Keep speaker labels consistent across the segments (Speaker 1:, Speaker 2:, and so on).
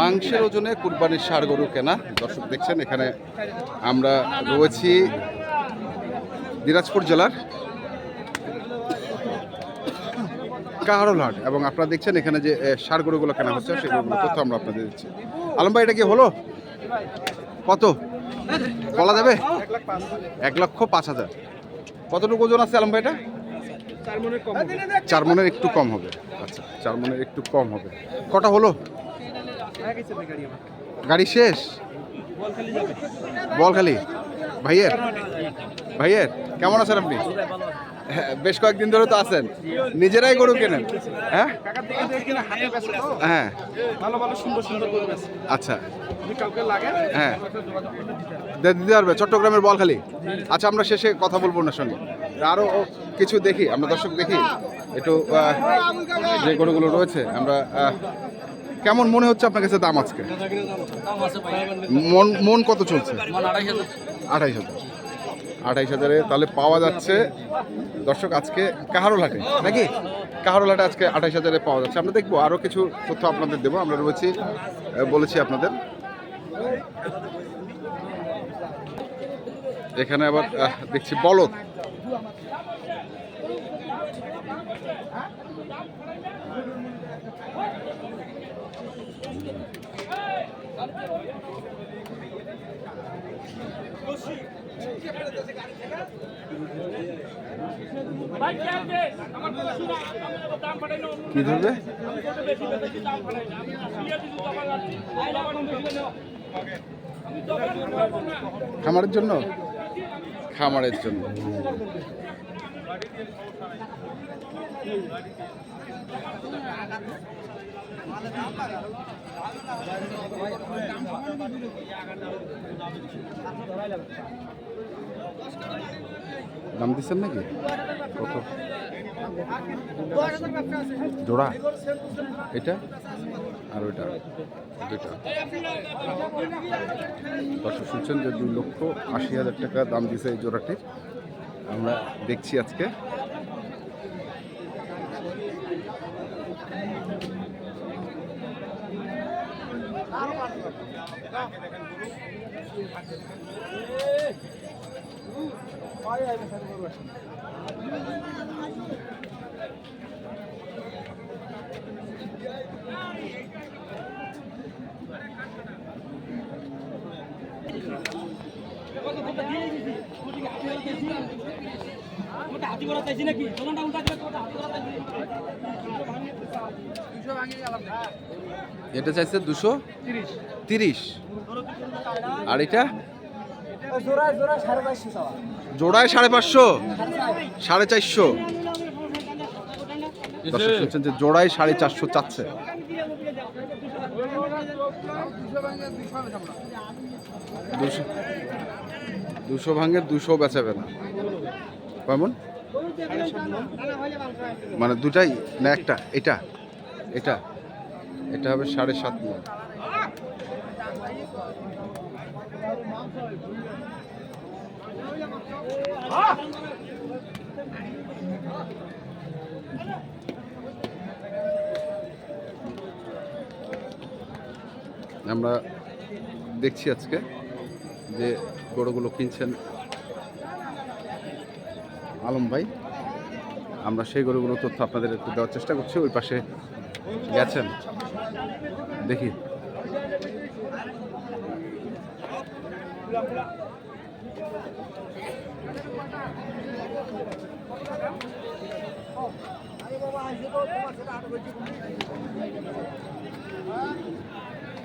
Speaker 1: মাংসের ওজনে কুরবানির সার গরু কেনা। দর্শক দেখছেন, এখানে আমরা রয়েছি দিনাজপুর জেলার কাহারোলহাট এবং আপনারা দেখছেন এখানে যে ষাড় গরুগুলো কেনা হচ্ছে সেগুলো তথ্য আমরা আপনাদের দিচ্ছি। আলম ভাই, এটা কি হলো? কত? বলা যাবে? এক লক্ষ পাঁচ হাজার। কতটুকু ওজন আছে আলম ভাই এটা? চার মনের একটু কম হবে। আচ্ছা চার মনের একটু কম হবে। কটা হলো? গাড়ি শেষ? বল খালি ভাইয়ের? ভাইয়ের? কেমন আছেন আপনি? হ্যাঁ, বেশ কয়েকদিন ধরে তো আছেন। নিজেরাই গরু কেনেন? হ্যাঁ? হ্যাঁ। আচ্ছা। হ্যাঁ। দিতে পারবে, চট্টগ্রামের বলখালি। আচ্ছা আমরা শেষে কথা বলব ওনার সঙ্গে। আরও কিছু দেখি, আমরা দর্শক দেখি। একটু যে গরুগুলো রয়েছে, আমরা কেমন মনে হচ্ছে আপনার কাছে দাম আজকে? মন মন কত চলছে? আঠাইশ হাজার। আঠাইশ হাজারে তাহলে পাওয়া যাচ্ছে, দর্শক আজকে কাহারোল হাটে। নাকি? কাহারোল হাটে আজকে আঠাইশ হাজারে পাওয়া যাচ্ছে। আমরা দেখব আরও কিছু তথ্য আপনাদের দেবো। আমরা রয়েছি বলেছি আপনাদের। এখানে আবার দেখছি বলদ। কি ধরবে? খামারের জন্য? খামারের জন্য। নাম দিচ্ছেন নাকি? কত? জোড়া? এটা? আর ওইটা? দুইটা। দর্শক শুনছেন যে দুই লক্ষ আশি হাজার টাকা দাম দিছে এই জোড়াটির আমরা দেখছি আজকে। এটা চাইছে দুশো তিরিশ। আর এটা?
Speaker 2: জোড়ায় সাড়ে পাঁচশো
Speaker 1: জোড়ায় সাড়ে পাঁচশো। সাড়ে চারশো। দর্শক শুনছেন যে জোড়ায় সাড়ে চারশো চাচ্ছে। দুশো দুশো ভাঙের দুশো বেচাবে না। কেমন? মানে দুটাই? না, একটা। এটা। এটা। এটা হবে সাড়ে সাত মন। আমরা দেখছি আজকে। যে গরুগুলো কিনছেন? আলম ভাই, আমরা সেই গরুগুলো তথ্য আপনাদের একটু দেওয়ার চেষ্টা করছি, ওই পাশে গেছেন। দেখি।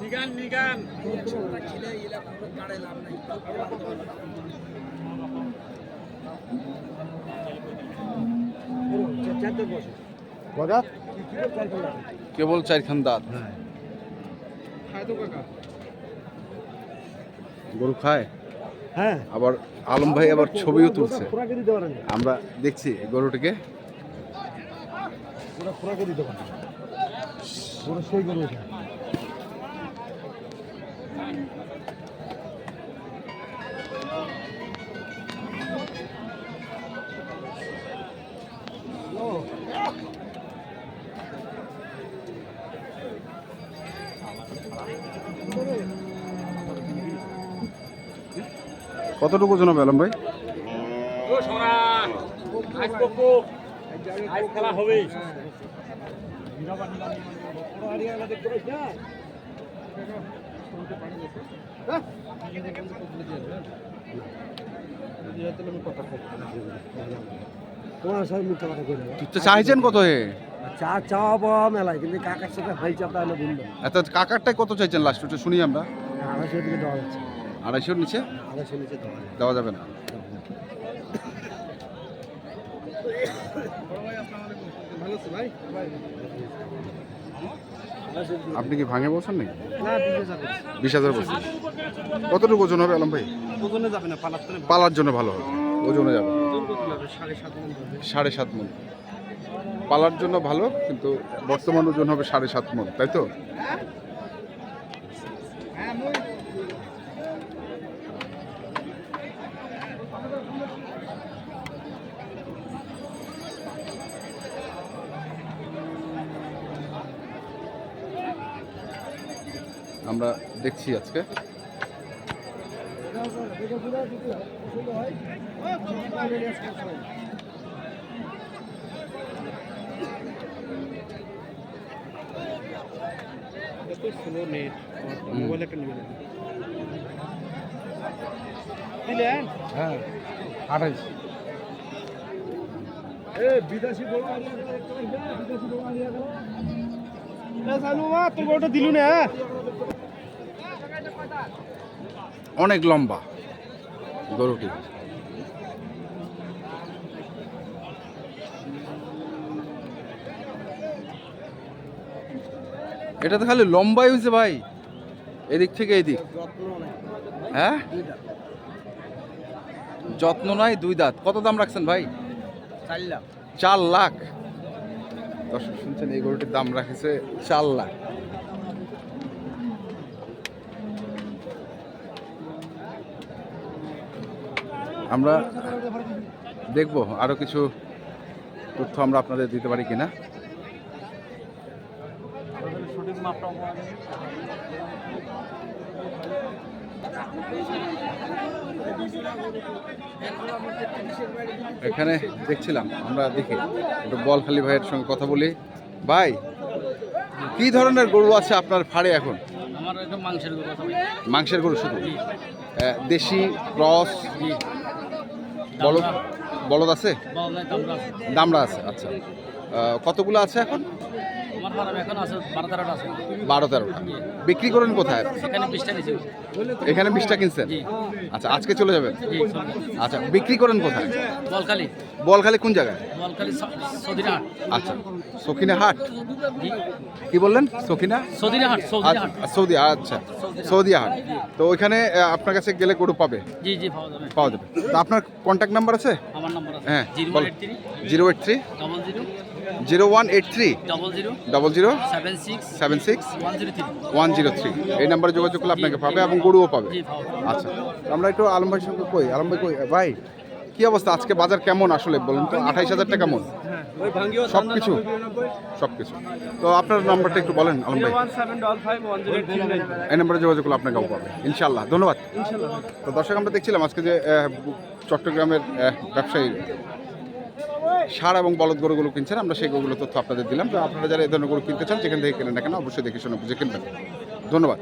Speaker 3: নিগান নিগান।
Speaker 1: কেবল চারখান দাঁত।
Speaker 3: হ্যাঁ।
Speaker 1: গরু খায়?
Speaker 4: হ্যাঁ।
Speaker 1: আবার আলম ভাই আবার ছবিও তুলছে। আমরা দেখছি গরুটিকে।
Speaker 4: সেই গরু
Speaker 1: কতটুকু ওজন হবে আলম ভাই? চাইছেন কত হে
Speaker 4: চা চাওয়া পাওয়া মেলায় কিন্তু কাকার সাথে হাই চাপটা
Speaker 1: কাকারটাই কত চাইছেন লাস্ট শুনি আমরা।
Speaker 4: আড়াইশো দিকে দেওয়া যাচ্ছে
Speaker 1: আড়াইশোর নিচে?
Speaker 4: দেওয়া
Speaker 1: যাবে। না। আপনি কি ভাঙে বলছেন নাকি? বিশ হাজার বলছেন। কতটুকু ওজন হবে আলম ভাই?
Speaker 3: ওজনে যাবে না
Speaker 1: পালার জন্য ভালো হবে। ওজনে যাবে।
Speaker 3: সাড়ে সাত মন।
Speaker 1: পালার জন্য ভালো কিন্তু বর্তমান ওজন হবে সাড়ে সাত মন তাই তো? আমরা দেখছি আজকে।
Speaker 3: এত নেট মোবাইল একটা নিয়ে নেন
Speaker 1: হ্যাঁ আঠাইশ
Speaker 4: এ বিদেশি বিদেশি
Speaker 3: তোর গরুটা দিলু না
Speaker 1: অনেক লম্বা। গরুটি এটা তো খালি লম্বাই হয়েছে ভাই। এদিক থেকে এদিক। হ্যাঁ? যত্ন নাই দুই দাঁত। কত দাম রাখছেন ভাই? চার লাখ। দর্শক শুনছেন এই গরুটির দাম রাখেছে চার লাখ। আমরা দেখব আরও কিছু তথ্য আমরা আপনাদের দিতে পারি কিনা। এখানে দেখছিলাম আমরা দেখি। একটু বল খালি ভাইয়ের সঙ্গে কথা বলি। ভাই কি ধরনের গরু আছে আপনার ফাড়ে এখন?
Speaker 2: মাংসের গরু
Speaker 1: মাংসের গরু শুধু? দেশি ক্রস? বলদ বলদ আছে? দামড়া আছে। আচ্ছা। কতগুলো আছে এখন?
Speaker 2: আমার ফার্ম এখন আছে বারো তেরোটা আছে।
Speaker 1: বারো তেরোটা। বিক্রি করেন কোথায়?
Speaker 2: বিশটা
Speaker 1: এখানে বিশটা কিনছেন? আচ্ছা আজকে চলে যাবেন? আচ্ছা বিক্রি করেন কোথায়?
Speaker 2: বলখালি।
Speaker 1: বলখালি কোন জায়গায়?
Speaker 2: বলখালি সদিনা
Speaker 1: আচ্ছা সখিনা হাট? কি বললেন? সখিনা?
Speaker 2: সদিনা হাট
Speaker 1: আচ্ছা, সৌদি আচ্ছা সৌদি হাট। তো ওইখানে আপনার কাছে গেলে গরু পাবে?
Speaker 2: জি জি পাওয়া যাবে।
Speaker 1: পাওয়া যাবে। তো আপনার কন্ট্যাক্ট নাম্বার আছে?
Speaker 2: আমার নম্বর আছে।
Speaker 1: হ্যাঁ,
Speaker 2: zero. Eight three.
Speaker 1: Zero eight three.
Speaker 2: Double zero
Speaker 1: zero one eight three.
Speaker 2: Double zero
Speaker 1: double zero
Speaker 2: seven six
Speaker 1: seven six
Speaker 2: one zero three
Speaker 1: এই নাম্বারে যোগাযোগ করলে আপনাকে পাবে এবং গরুও পাবে। আচ্ছা আমরা একটু আলম ভাইয়ের সঙ্গে কই? আলম ভাই কই? ভাই কি অবস্থা? আজকে বাজার কেমন আসলে বলুন তো? আঠাইশ হাজার টাকা
Speaker 3: ভাঙ্গিও
Speaker 1: সব কিছু সব কিছু তো আপনার নাম্বারটা একটু বলেন আলম ভাই। এই নাম্বারে যোগাযোগ করলে আপনাকেও পাবে। ইনশাল্লাহ ধন্যবাদ। তো দর্শক আমরা দেখছিলাম আজকে যে চট্টগ্রামের ব্যবসায়ী সার এবং বলদ গরুগুলো কিনছেন, আমরা সেই গরুগুলো তথ্য আপনাদের দিলাম। তো আপনারা যারা এ ধরনের গরু কিনতে চান, যেখান থেকে কেনেন না কেন, অবশ্যই দেখে শুনে বুঝে কিনবেন। ধন্যবাদ।